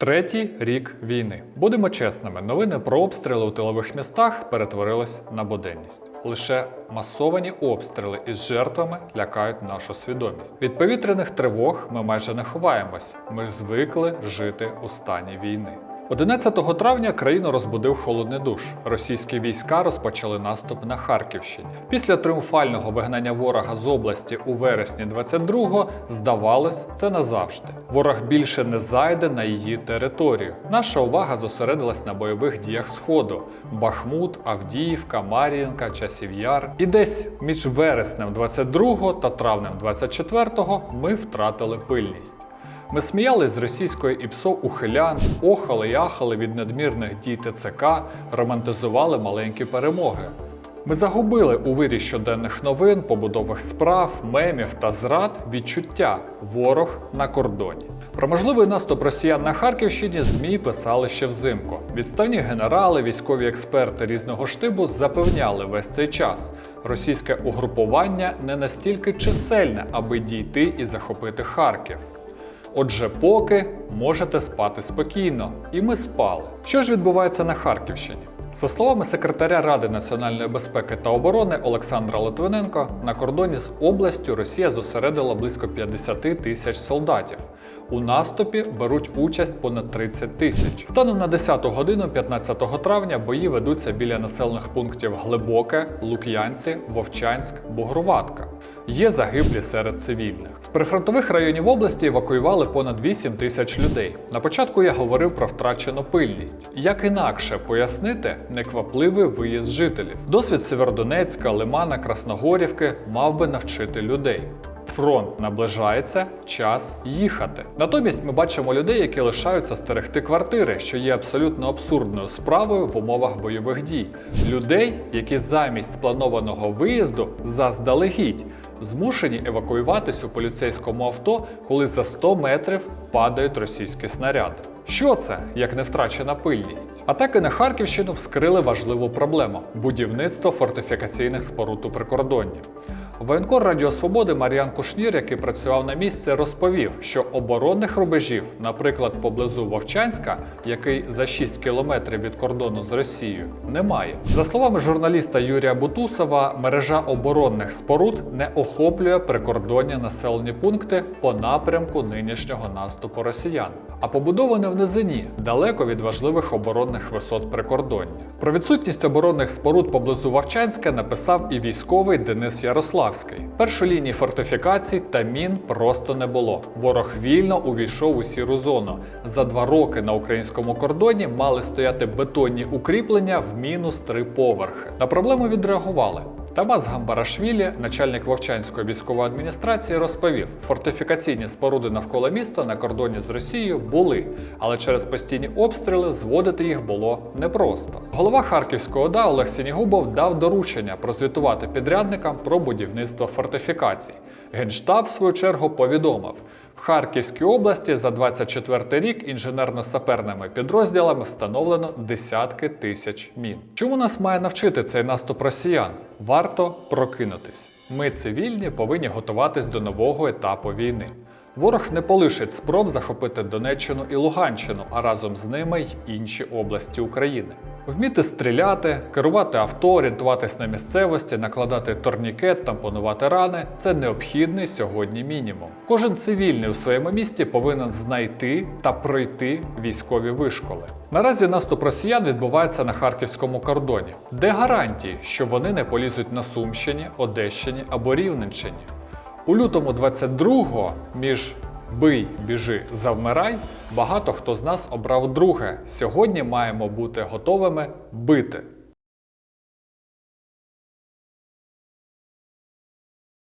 Третій рік війни. Будемо чесними, новини про обстріли у тилових містах перетворились на буденність. Лише масовані обстріли із жертвами лякають нашу свідомість. Від повітряних тривог ми майже не ховаємось. Ми звикли жити у стані війни. 11 травня країну розбудив холодний душ. Російські війська розпочали наступ на Харківщині. Після тріумфального вигнання ворога з області у вересні 22-го здавалось, це назавжди. Ворог більше не зайде на її територію. Наша увага зосередилась на бойових діях Сходу: Бахмут, Авдіївка, Мар'їнка, Часів Яр. І десь між вереснем 22-го та травнем 24-го ми втратили пильність. Ми сміялись з російської ІПСО ухилян, охали й ахали від надмірних дій ТЦК, романтизували маленькі перемоги. Ми загубили у вирі щоденних новин, побудових справ, мемів та зрад відчуття ворог на кордоні. Про можливий наступ росіян на Харківщині ЗМІ писали ще взимку. Відставні генерали, військові експерти різного штибу запевняли весь цей час. Російське угрупування не настільки чисельне, аби дійти і захопити Харків. Отже, поки можете спати спокійно, і ми спали. Що ж відбувається на Харківщині? За словами секретаря Ради національної безпеки та оборони Олександра Литвиненко, на кордоні з областю Росія зосередила близько 50 тисяч солдатів. У наступі беруть участь понад 30 тисяч. Станом на 10 годину 15 травня бої ведуться біля населених пунктів Глибоке, Лук'янці, Вовчанськ, Бугруватка. Є загиблі серед цивільних. З прифронтових районів області евакуювали понад 8 тисяч людей. На початку я говорив про втрачену пильність. Як інакше пояснити неквапливий виїзд жителів? Досвід Северодонецька, Лимана, Красногорівки мав би навчити людей. Фронт наближається, час їхати. Натомість ми бачимо людей, які лишаються стерегти квартири, що є абсолютно абсурдною справою в умовах бойових дій. Людей, які замість спланованого виїзду заздалегідь змушені евакуюватись у поліцейському авто, коли за 100 метрів падають російські снаряди. Що це, як не втрачена пильність? Атаки на Харківщину вскрили важливу проблему будівництво фортифікаційних споруд у прикордонні. Воєнкор Радіо Свободи Мар'ян Кушнір, який працював на місці, розповів, що оборонних рубежів, наприклад, поблизу Вовчанська, який за 6 кілометрів від кордону з Росією, немає. За словами журналіста Юрія Бутусова, мережа оборонних споруд не охоплює прикордонні населені пункти по напрямку нинішнього наступу росіян, а побудоване в низині далеко від важливих оборонних висот прикордоння. Про відсутність оборонних споруд поблизу Вовчанська написав і військовий Денис Ярославський. Першу лінії фортифікацій та мін просто не було. Ворог вільно увійшов у сіру зону. За два роки на українському кордоні мали стояти бетонні укріплення в мінус три поверхи. На проблему відреагували. Тамас Гамбарашвілі, начальник Вовчанської військової адміністрації, розповів, фортифікаційні споруди навколо міста на кордоні з Росією були, але через постійні обстріли зводити їх було непросто. Голова Харківської ОДА Олег Сінігубов дав доручення прозвітувати підрядникам про будівництво фортифікацій. Генштаб, в свою чергу, повідомив. В Харківській області за 24 рік інженерно-саперними підрозділами встановлено десятки тисяч мін. Чому нас має навчити цей наступ росіян? Варто прокинутись. Ми, цивільні, повинні готуватись до нового етапу війни. Ворог не полишить спроб захопити Донеччину і Луганщину, а разом з ними й інші області України. Вміти стріляти, керувати авто, орієнтуватись на місцевості, накладати турнікет, тампонувати рани це необхідний сьогодні мінімум. Кожен цивільний у своєму місті повинен знайти та пройти військові вишколи. Наразі наступ росіян відбувається на харківському кордоні. Де гарантії, що вони не полізуть на Сумщині, Одещині або Рівненщині? У лютому 22-го між Бий, біжи, завмирай багато хто з нас обрав друге. Сьогодні маємо бути готовими бити.